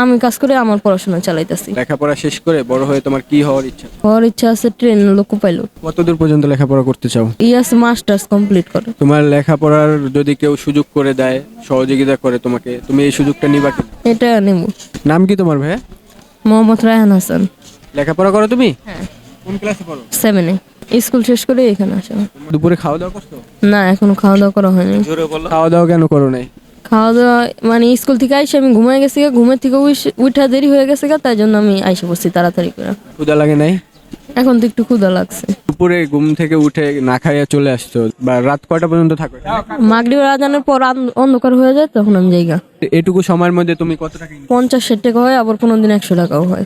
আমি কাজ করে আমার পড়াশোনা চালাইতেছি। লেখাপড়া শেষ করে বড় হয়ে তোমার কি হওয়ার ইচ্ছা? হওয়ার ইচ্ছা আছে ট্রেন লোকো পাইলট কতদূর পর্যন্ত লেখাপড়া করতে চাও? ই আছে মাস্টার্স কমপ্লিট করে তোমার লেখাপড়ার যদি কেউ সুযোগ করে দেয় সহযোগিতা করে তোমাকে তুমি এই সুযোগটা নিবা কি এটা নেব। নাম কি তোমার ভাইয়া? মোহাম্মদ রায়হান হাসান। লেখাপড়া করো তুমি? হ্যাঁ। কোন ক্লাসে পড়ো? সেভেনে স্কুল শেষ করে এখানে আসা। দুপুরে খাওয়া দাওয়া করছ? না এখনও খাওয়া দাওয়া করা হয়নি। খাওয়া দাওয়া কেন করো নাই? খাওয়া দাওয়া মানে স্কুল থেকে আইসে আমি ঘুমাই গেছি ঘুমের থেকে উঠা দেরি হয়ে গেছে গা, তাই জন্য আমি আইসে পড়ছি তাড়াতাড়ি করে। ক্ষুদা লাগে নাই? এখন তো একটু ক্ষুধা লাগছে। দুপুরে ঘুম থেকে উঠে না খাইয়া চলে আসছো বা রাত কয়টা পর্যন্ত থাকো? মাগরিবের আজানের পর অন্ধকার হয়ে যায় তখন আমি যাইগা এটুকু সময়ের মধ্যে তুমি কত টাকা পঞ্চাশ ষাট টাকা হয় আবার কোনো দিন একশো টাকাও হয়।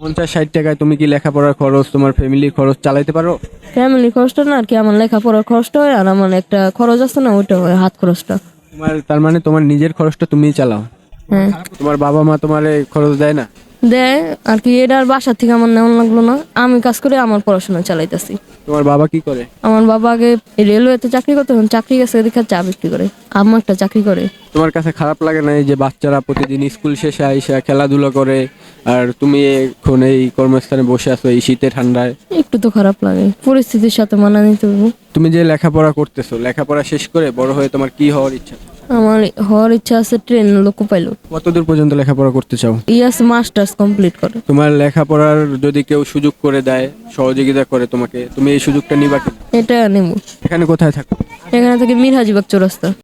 পঞ্চাশ ষাট টাকায় তুমি কি লেখাপড়ার খরচ তোমার ফ্যামিলির খরচ চালাইতে পারো? ফ্যামিলি খরচটা না আর কি আমার লেখাপড়ার খরচটা হয় আর আমার একটা খরচ আছে না ওইটা হয় হাত খরচটা। তোমার তার মানে তোমার নিজের খরচটা তুমি চালাও। তোমার বাবা মা তোমার খরচ দেয় না? দেয় আর কি এটার বাসা থেকে আমার নেওয়া লাগল না। আমি কাজ করে আমার পড়াশোনা চালাইতেছি। তোমার বাবা কি করে? আমার বাবা আগে রেলওয়েতে চাকরি করতে চাকরি গেছে দেখে চা বিক্রি করে। আম্মা একটা চাকরি করে। তোমার কাছে খারাপ লাগে না এই যে বাচ্চারা প্রতিদিন স্কুল শেষে আইসা খেলাধুলা করে আর তুমি এখন এই কর্মস্থানে বসে আছো এই শীতে ঠান্ডায়? একটু তো খারাপ লাগে। পরিস্থিতির সাথে মানা নিতে হবে। তুমি যে লেখাপড়া করতেছো লেখাপড়া শেষ করে বড় হয়ে তোমার কি হওয়ার ইচ্ছা? আমার হওয়ার ইচ্ছা আছে ট্রেন লোকো পাইলট কতদূর পর্যন্ত লেখাপড়া করতে চাও? ইয়াস মাস্টার্স কমপ্লিট করে। তোমার লেখাপড়ার যদি কেউ সুযোগ করে দেয় সহযোগিতা করে তোমাকে তুমি এই সুযোগটা নিবা কি এটা নেব। এখানে কোথায় থাকো? এখানে থেকে মিরহাজিবাগ চৌরাস্তা।